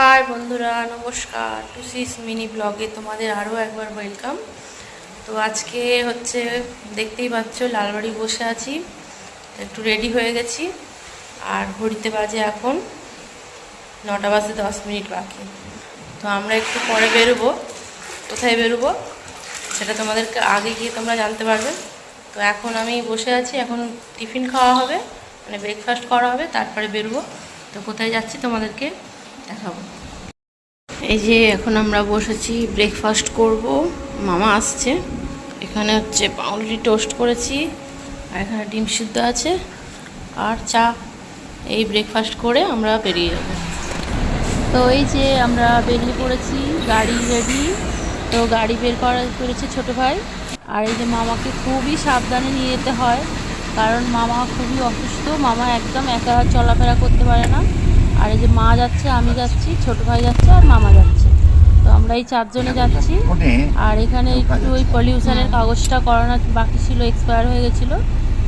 High বন্ধুরা, নমস্কার। Two cis mini ব্লগে তোমাদের আরও একবার ওয়েলকাম তো আজকে হচ্ছে দেখতেই পাচ্ছ, লালবাড়ি বসে আছি। একটু রেডি হয়ে গেছি। আর ঘড়িতে বাজে এখন নটা বাজে দশ মিনিট বাকি। তো আমরা একটু পরে বেরোবো। কোথায় বেরোবো? সেটা তোমাদেরকে আগে গিয়ে তোমরা জানতে পারবে। তো এখন আমি বসে আছি, এখন টিফিন খাওয়া হবে মানে ব্রেকফাস্ট করা হবে, তারপরে বেরোবো। তো কোথায় যাচ্ছি তোমাদেরকে দেখাবো। এই যে এখন আমরা বসেছি ব্রেকফাস্ট করব। মামা আসছে। এখানে হচ্ছে পাউরুটি টোস্ট করেছি, আর এখানে ডিম সিদ্ধ আছে। আর চা। এই ব্রেকফাস্ট করে আমরা বেরিয়ে যাব। তো এই যে আমরা বেরিয়ে পড়েছি, গাড়ি রেডি তো গাড়ি বের করা করেছে ছোটো ভাই। আর এই যে মামাকে খুবই সাবধানে নিয়ে যেতে হয়, কারণ মামা খুবই অসুস্থ। মামা একদম একা চলাফেরা করতে পারে না। আর এই যে মা যাচ্ছে, আমি যাচ্ছি, ছোট ভাই যাচ্ছে আর মামা যাচ্ছে। তো আমরা এই চারজনে যাচ্ছি। আর এখানে একটু ওই পলিউশনের কাগজটা করানো বাকি ছিল এক্সপায়ার হয়ে গেছিল।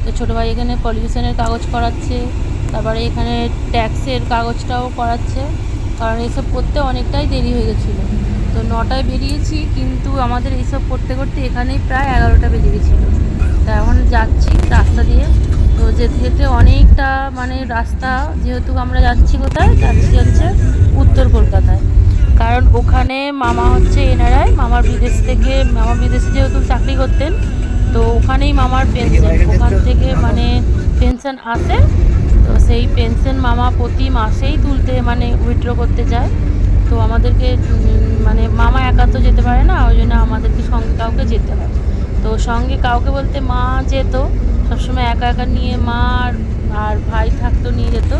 তো ছোটো ভাই এখানে পলিউশনের কাগজ করাচ্ছে, তারপরে এখানে ট্যাক্সের কাগজটাও করাচ্ছে। কারণ এসব করতে অনেকটাই দেরি হয়ে গেছিল। তো নটায় বেরিয়েছি, কিন্তু আমাদের এইসব করতে করতে এখানেই প্রায় এগারোটা বেজে গেছিল। তা এখন যাচ্ছি রাস্তা দিয়ে। তো যেতে যেতে অনেকটা মানে রাস্তা, যেহেতু আমরা যাচ্ছি কোথায়? যাচ্ছি হচ্ছে উত্তর কলকাতায়। কারণ ওখানে মামা হচ্ছে এনারাই মামার বিদেশ থেকে মামা বিদেশে যেহেতু চাকরি করতেন, তো ওখানেই মামার পেনশন ওখান থেকে মানে পেনশন আসে। তো সেই পেনশন মামা প্রতি মাসেই তুলতে মানে উইথড্র করতে যায়। তো আমাদেরকে মানে মামা একা তো যেতে পারে না, ওই জন্য আমাদেরকে সঙ্গে কাউকে যেতে হয়। তো সঙ্গে কাউকে বলতে মা যেত, সবসময় একা একা নিয়ে মা আর ভাই থাকতো, নিয়ে যেত।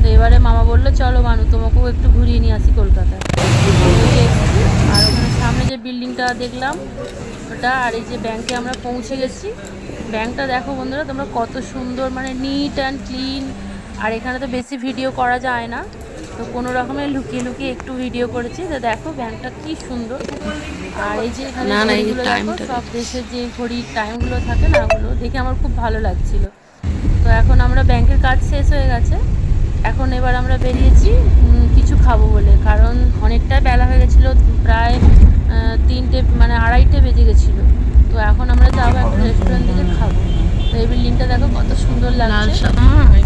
তো এবারে মামা বলল, চলো মানু, তোমাকেও একটু ঘুরিয়ে নিয়ে আসি কলকাতায়। আর ওখানে সামনে যে বিল্ডিংটা দেখলাম, ওটা, আর এই যে ব্যাংকে আমরা পৌঁছে গেছি। ব্যাংকটা দেখো বন্ধুরা, তোমরা কত সুন্দর মানে নিট অ্যান্ড ক্লিন আর এখানে তো বেশি ভিডিও করা যায় না। তো কোনো রকমের লুকিয়ে লুকিয়ে একটু ভিডিও করেছি। তো দেখো ব্যাংকটা কি সুন্দর। আর এই যে এখানে সব দেশের যে ঘড়ির টাইমগুলো থাকে না ওগুলো দেখে আমার খুব ভালো লাগছিল। তো এখন আমরা ব্যাংকের কাজ শেষ হয়ে গেছে। এখন এবার আমরা বেরিয়েছি কিছু খাব বলে। কারণ অনেকটাই বেলা হয়ে গেছিল প্রায় তিনটে মানে আড়াইটে বেজে গেছিল। তো এখন আমরা যাব একটা রেস্টুরেন্ট থেকে বিল্ডিংটা দেখো কত সুন্দর লাগছে।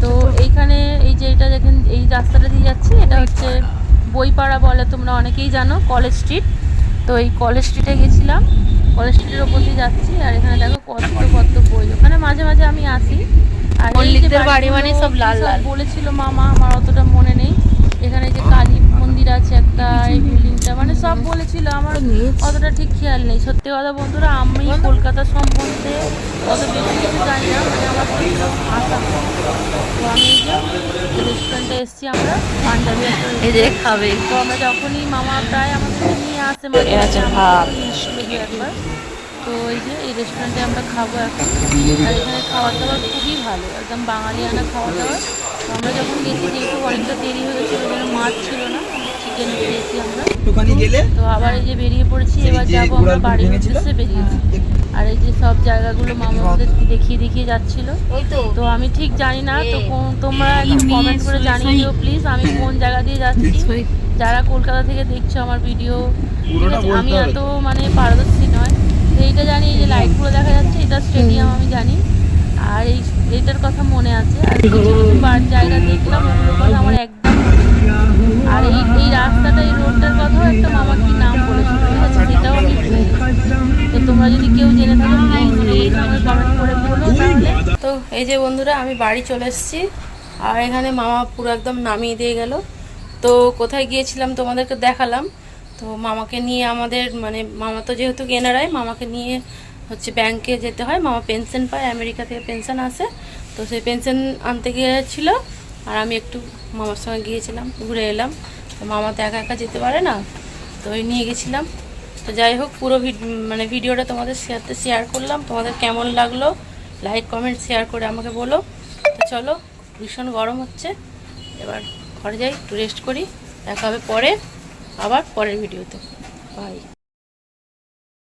তো এইখানে এই যে এটা দেখেন এই রাস্তাটা দিয়ে যাচ্ছি এটা হচ্ছে বইপাড়া বলে তোমরা অনেকেই জানো কলেজ স্ট্রিট। তো এই কলেজ স্ট্রিটে গেছিলাম কলেজ স্ট্রিটের ওপর দিয়ে যাচ্ছি আর এখানে দেখো কত কত বই। ওখানে মাঝে মাঝে আমি আসি। আর বাড়ি মানে সব লাল লাল। বলেছিল মামা আমার অতটা মনে নেই। এখানে যে কালী মন্দির আছে একটা এই বিল্ডিংটা মানে সব বলেছিল আমার অতটা ঠিক খেয়াল নেই। সত্যি কথা বন্ধুরা আমি কলকাতা সম্বন্ধে অত বেশি কিছু জানি না মানে আমার নেই। তো আমি যে রেস্টুরেন্টে এসেছি আমরা পাঞ্জাবি এই যে খাবে। তো আমরা যখনই মামা প্রায় আমাদের নিয়ে আসে দু একবার। তো এই যে এই রেস্টুরেন্টে আমরা খাব এখন। আর এখানে খাওয়ার দাওয়ার খুবই ভালো একদম বাঙালিয়ানা খাওয়া দাওয়ার। তো আমরা যখন গেছি যেহেতু অনেকটা দেরি হয়ে গেছিল মাছ ছিল না চিকেন খেয়েছি আমরা। একটুখানি গেলে? তো আবার এই যে বেরিয়ে পড়েছি এবার যাব আমরা বাড়ির উদ্দেশ্যে বেরিয়েছি আর এই যে সব জায়গাগুলো মামা আমাদের দেখিয়ে দেখিয়ে যাচ্ছিল। তো। আমি ঠিক জানি না তো তোমরা একটু কমেন্ট করে জানিয়ে দিও প্লিজ আমি কোন জায়গা দিয়ে যাচ্ছি। যারা কলকাতা থেকে দেখছ আমার ভিডিও ঠিক আছে? আমি এত মানে পারদর্শী নয়। তো এইটা জানি এই যে লাইটগুলো দেখা যাচ্ছে এটা স্টেডিয়াম আমি জানি। আর এই এইটার কথা মনে আছে। আর কিছু কিছু জায়গা দেখলাম ওগুলোর কথা আমার একদম যদি কেউ জেনে থাকো প্লিজ প্লিজ আমাকে কমেন্ট করে বলো তাহলে। তো এই যে বন্ধুরা আমি বাড়ি চলে এসেছি। আর এখানে মামা পুরো একদম নামিয়ে দিয়ে গেল। তো কোথায় গিয়েছিলাম তোমাদেরকে দেখালাম। তো মামাকে নিয়ে আমাদের মানে মামা তো যেহেতু কেনারাই মামাকে নিয়ে হচ্ছে ব্যাংকে যেতে হয়। মামা পেনশন পায় আমেরিকা থেকে পেনশন আসে। তো সেই পেনশন আনতে গিয়েছিল। আর আমি একটু মামার সঙ্গে গিয়েছিলাম ঘুরে এলাম। তো মামা তো একা একা যেতে পারে না। তো ওই নিয়ে গেছিলাম। তো যাই হোক, পুরো মানে ভিডিওটা তোমাদের সাথে শেয়ার করলাম। তোমাদের কেমন লাগল লাইক কমেন্ট শেয়ার করে আমাকে বলো। তো চলো, ভীষণ গরম হচ্ছে। এবার ঘরে যাই, একটু রেস্ট করি। দেখা হবে পরে, আবার পরের ভিডিওতে বাই